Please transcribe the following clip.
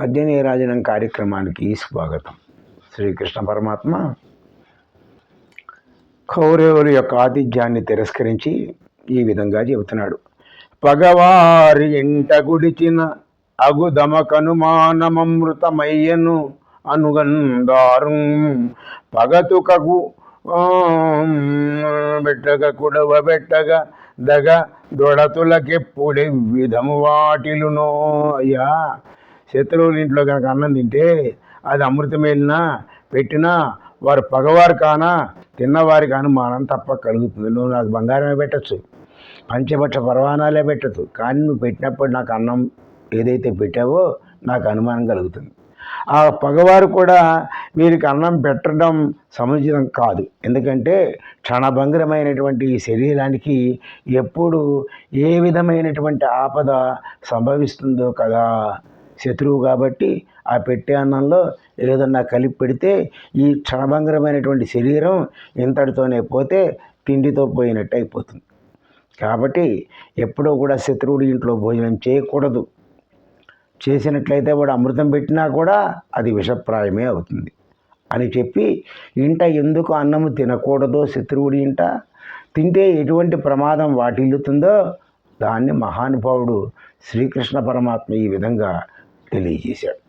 పద్దెనిమిది రాజనం కార్యక్రమానికి స్వాగతం. శ్రీకృష్ణ పరమాత్మ కౌరవుల యొక్క ఆతిథ్యాన్ని తిరస్కరించి ఈ విధంగా చెబుతున్నాడు. పగవారి ఇంట గుడిచిన అగుదమకనుమానమృతమయ్యను అనుగందారు పగతుకగు బెట్టగ కుడవ బెట్టగ దగ దొడతులకెప్పుడే విధము వాటిలునో అయ్యా శత్రువుని ఇంట్లో కనుక అన్నం తింటే అది అమృతమేలినా పెట్టినా వారు పగవారు కానా తిన్నవారికి అనుమానం తప్ప కలుగుతుంది. నువ్వు నాకు బంగారమే పెట్టచ్చు పంచభక్ష పరవానాలే పెట్టచ్చు. కానీ నువ్వు పెట్టినప్పుడు నాకు అన్నం ఏదైతే పెట్టావో నాకు అనుమానం కలుగుతుంది. ఆ పగవారు కూడా వీరికి అన్నం పెట్టడం సముచితం కాదు. ఎందుకంటే క్షణభంగరమైనటువంటి ఈ శరీరానికి ఎప్పుడు ఏ విధమైనటువంటి ఆపద సంభవిస్తుందో కదా శత్రువు కాబట్టి ఆ పెట్టే అన్నంలో ఏదన్నా కలిపి పెడితే ఈ క్షణభంగరమైనటువంటి శరీరం ఇంతటితోనే పోతే తిండితో పోయినట్టు అయిపోతుంది. కాబట్టి ఎప్పుడూ కూడా శత్రువుడి ఇంట్లో భోజనం చేయకూడదు. చేసినట్లయితే వాడు అమృతం పెట్టినా కూడా అది విషప్రాయమే అవుతుంది. అని చెప్పి ఇంట ఎందుకు అన్నము తినకూడదో శత్రువుడి ఇంట తింటే ఎటువంటి ప్రమాదం వాటిల్లుతుందో దాన్ని మహానుభావుడు శ్రీకృష్ణ పరమాత్మ ఈ విధంగా తెలియజేశాడు.